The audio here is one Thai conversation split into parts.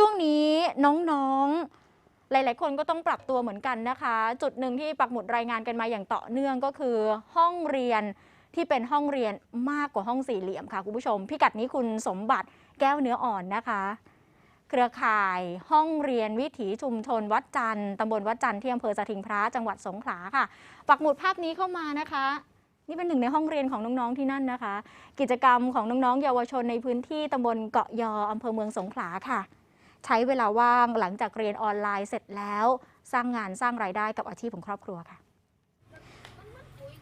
ช่วงนี้น้องๆ หลาย ๆ คนก็ต้องปรับตัวเหมือนกันนะคะ จุดหนึ่งที่ปักหมุดรายงานกันมาอย่างต่อเนื่องก็คือห้องเรียนที่เป็นห้องเรียนมากกว่าห้องสี่เหลี่ยมค่ะคุณผู้ชม พิกัดนี้คุณสมบัติแก้วเนื้ออ่อนนะคะ เครือข่ายห้องเรียนวิถีชุมชนวัดจันทร์ตำบลวัดจันทร์ที่อำเภอสถิงพระจังหวัดสงขลาค่ะ ปักหมุดภาพนี้เข้ามานะคะ นี่เป็นหนึ่งในห้องเรียนของน้องๆที่นั่นนะคะ กิจกรรมของน้องๆเยาวชนในพื้นที่ตำบลเกาะยออำเภอเมืองสงขลาค่ะ ใช้เวลาว่างหลังจากเรียนออนไลน์เสร็จแล้ว สร้างงานสร้างรายได้กับอาชีพของครอบครัวค่ะ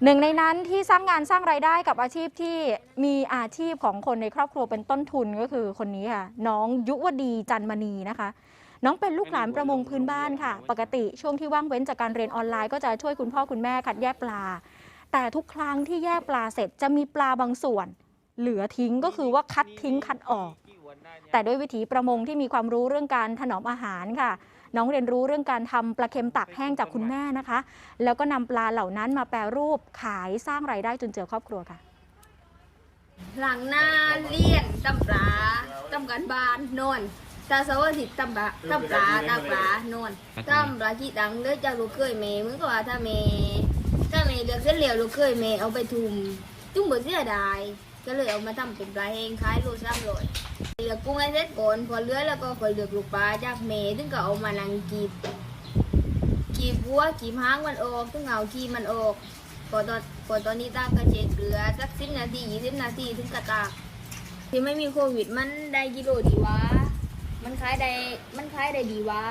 หนึ่งในนั้นที่สร้างงานสร้างรายได้กับอาชีพที่มีอาชีพของคนในครอบครัวเป็นต้นทุนก็คือคนนี้ค่ะ น้องยุวดีจันมณีนะคะ น้องเป็นลูกหลานประมงพื้นบ้านค่ะ ปกติช่วงที่ว่างเว้นจากการเรียนออนไลน์ก็จะช่วยคุณพ่อคุณแม่คัดแยกปลา แต่ทุกครั้งที่แยกปลาเสร็จจะมีปลาบางส่วน เหลือทิ้งก็คือว่าคัดทิ้งคัดออก แต่ด้วยวิถีประมงที่มีความรู้เรื่องการถนอมอาหารค่ะ น้องเรียนรู้เรื่องการทำปลาเค็มตากแห้งจากคุณแม่นะคะ แล้วก็นำปลาเหล่านั้นมาแปรรูปขายสร้างรายได้จุนเจือครอบครัวค่ะ หลังหน้าเรียนตำปลาตำกันบ้านนอนตาเสาร์อาทิตย์ตำปลาตำปลาตำปลานอนตำปลาที่ดังเลยจากลูกเคยเมย์มึงก็ว่าถ้าเมย์ถ้าเมย์เลือกเส้นเหลียวลูกเคยเมย์เอาไปทุมจุ้งเบิดเสียดาย ก็เลยเอามาทำเป็นปลาเองขายโลสามร้อยเลือกกุ้งให้เสร็จก่อนพอเลื้อแล้วก็คอยเลือกลูกปลาจากเมย์ถึงก็เอามานังกีบกีบหัวกีบหางมันออกถึงเอากีมันออกพอตอนพอตอนนี้ตากก็เช็ดเกลือสักสิบนาทียี่สิบนาทีถึงกระตากที่ไม่มีโควิดมันได้กิโลดีวะมันขายได้มันขายได้ดีวะ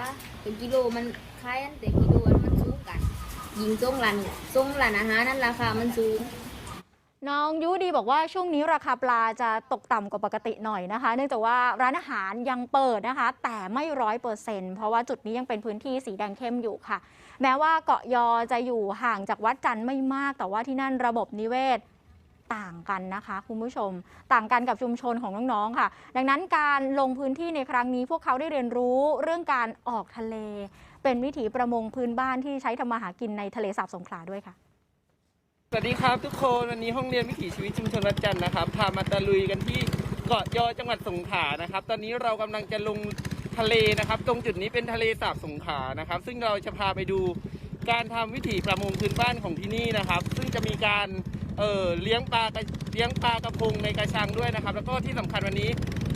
เป็นกิโลมันขายอันแต่กิโลมันสูงกัน ยิงส่งร้านส่งร้านอาหารนั้นราคามันสูง น้องยุดีบอกว่าช่วงนี้ราคาปลาจะตกต่ำกว่าปกติหน่อยนะคะ เนื่องจากว่าร้านอาหารยังเปิดนะคะ แต่ไม่ร้อยเปอร์เซ็นต์เพราะว่าจุดนี้ยังเป็นพื้นที่สีแดงเข้มอยู่ค่ะ แม้ว่าเกาะยอจะอยู่ห่างจากวัดจันทร์ไม่มาก แต่ว่าที่นั่นระบบนิเวศต่างกันนะคะคุณผู้ชม ต่างกันกับชุมชนของน้องๆค่ะ ดังนั้นการลงพื้นที่ในครั้งนี้ พวกเขาได้เรียนรู้เรื่องการออกทะเล เป็นวิถีประมงพื้นบ้านที่ใช้ทำมาหากินในทะเลสาบสงขลาด้วยค่ะ สวัสดีครับทุกคนวันนี้ห้องเรียนวิถีชีวิตชุมชนวัดจันทร์นะครับพามาตะลุยกันที่เกาะยอจังหวัดสงขลานะครับ ตอนนี้เรากำลังจะลงทะเลนะครับ ตรงจุดนี้เป็นทะเลสาบสงขลานะครับ ซึ่งเราจะพาไปดูการทำวิถีประมงพื้นบ้านของที่นี่นะครับ ซึ่งจะมีการเอ่อเลี้ยงปลากระเลี้ยงปลากระพงในกระชังด้วยนะครับ แล้วก็ที่สำคัญวันนี้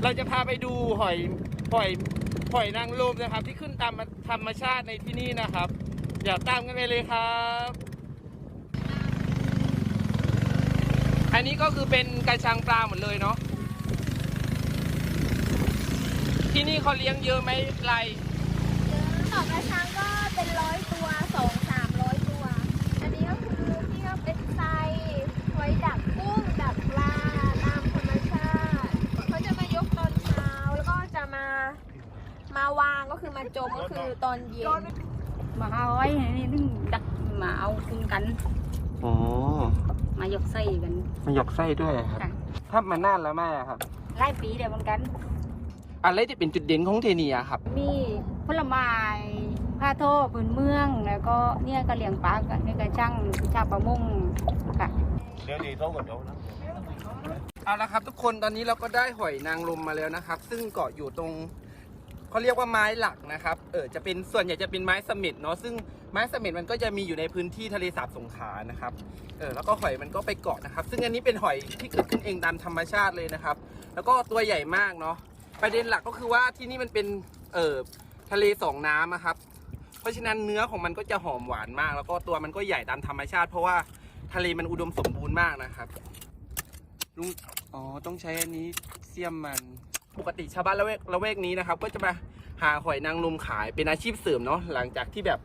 เราจะพาไปดูหอยหอยหอยนางรมนะครับ ที่ขึ้นตามธรรมชาติในที่นี่นะครับ เดี๋ยวตามกันไปเลยครับ อันนี้ก็คือเป็นกระชังปลาหมดเลยเนาะ ที่นี่เขาเลี้ยงเยอะไหมไรต่อกระชังก็เป็นร้อยตัวสองสามร้อยตัว อันนี้ก็คือที่ก็เป็นไซไว้ดักกุ้งดักปลาตามธรรมชาติเขาจะมายกตอนเช้าแล้วก็จะมามาวางก็คือมาจมก็คือตอนเย็นมาเอาไว้นี่นึงดักมาเอาคุนกัน อ๋อมา ยกใส่กันมันหยอกไส้ด้วยครับค่ะถ้ามานานแล้วแม่ครับ ไล่ปีเดียวเหมือนกัน อะไรที่เป็นจุดเด่นของเทเนียครับ มีผลไม้ผ้าโทพื้นเมือง แล้วก็เนี่ยก็เลี้ยงปลากันนี่ก็ช่างชาวประมงค่ะ เอาละครับทุกคนตอนนี้เราก็ได้หอยนางรมมาแล้วนะครับ ซึ่งเกาะอยู่ตรง เขาเรียกว่าไม้หลักนะครับ เออจะเป็นส่วนใหญ่จะเป็นไม้สม็ดเนาะซึ่งไม้สม็ดมันก็จะมีอยู่ในพื้นที่ทะเลสาบสงขลานะครับ เออแล้วก็หอยมันก็ไปเกาะนะครับ ซึ่งอันนี้เป็นหอยที่เกิดขึ้นเองตามธรรมชาติเลยนะครับ แล้วก็ตัวใหญ่มากเนาะประเด็นหลักก็คือว่าที่นี่มันเป็นเออทะเลสองน้ำอะครับ เพราะฉะนั้นเนื้อของมันก็จะหอมหวานมาก แล้วก็ตัวมันก็ใหญ่ตามธรรมชาติ เพราะว่าทะเลมันอุดมสมบูรณ์มากนะครับลุงอ๋อต้องใช้อันนี้เสียมมัน ปกติชาวบ้านละเวกละเวกนี้นะครับ ก็จะมาหาหอยนางรมขายเป็นอาชีพเสริมเนาะหลังจากที่แบบ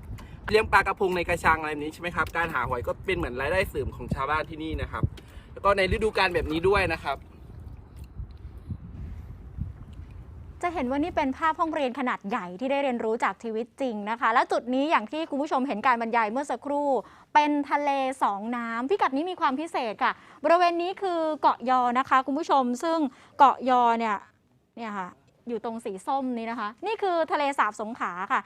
เลี้ยงปลากระพงในกระชังอะไรแบบนี้ใช่ไหมครับการหาหอยก็เป็นเหมือนรายได้เสริมของชาวบ้านที่นี่นะครับ แล้วก็ในฤดูกาลแบบนี้ด้วยนะครับ จะเห็นว่านี่เป็นภาพห้องเรียนขนาดใหญ่ที่ได้เรียนรู้จากชีวิตจริงนะคะ และจุดนี้อย่างที่คุณผู้ชมเห็นการบรรยายเมื่อสักครู่ เป็นทะเลสองน้ำพิกัดนี้มีความพิเศษค่ะ บริเวณนี้คือเกาะยอนะคะ คุณผู้ชมซึ่งเกาะยอเนี่ย เนี่ยค่ะอยู่ตรงสีส้มนี้นะคะ นี่คือทะเลสาบสงขลาค่ะ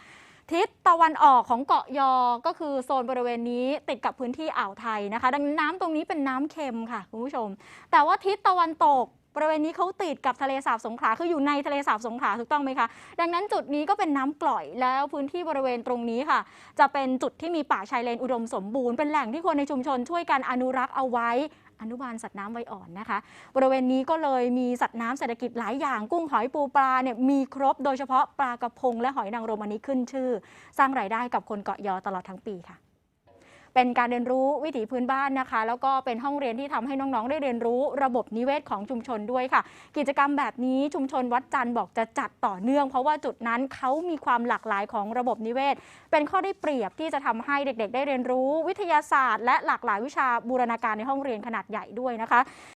ทิศตะวันออกของเกาะยอ ก็คือโซนบริเวณนี้ติดกับพื้นที่อ่าวไทยนะคะ ดังนั้นน้ำตรงนี้เป็นน้ำเค็มค่ะคุณผู้ชม แต่ว่าทิศตะวันตก บริเวณนี้เขาติดกับทะเลสาบสงขลาคืออยู่ในทะเลสาบสงขลาถูกต้องไหมคะ ดังนั้นจุดนี้ก็เป็นน้ำกร่อยแล้วพื้นที่บริเวณตรงนี้ค่ะ จะเป็นจุดที่มีป่าชายเลนอุดมสมบูรณ์เป็นแหล่งที่คนในชุมชนช่วยกันอนุรักษ์เอาไว้อนุบาลสัตว์น้ำไวอ่อนนะคะ บริเวณนี้ก็เลยมีสัตว์น้ำเศรษฐกิจหลายอย่าง กุ้งหอยปูปลาเนี่ยมีครบโดยเฉพาะปลากระพงและหอยนางรมอันนี้ขึ้นชื่อ สร้างรายได้กับคนเกาะยอตลอดทั้งปีค่ะ เป็นการเรียนรู้วิถีพื้นบ้านนะคะ แล้วก็เป็นห้องเรียนที่ทำให้น้องๆ ได้เรียนรู้ระบบนิเวศของชุมชนด้วยค่ะ กิจกรรมแบบนี้ชุมชนวัดจันทร์บอกจะจัดต่อเนื่อง เพราะว่าจุดนั้นเขามีความหลากหลายของระบบนิเวศ เป็นข้อได้เปรียบที่จะทำให้เด็กๆ ได้เรียนรู้วิทยาศาสตร์ และหลากหลายวิชาบูรณาการในห้องเรียนขนาดใหญ่ด้วยนะคะ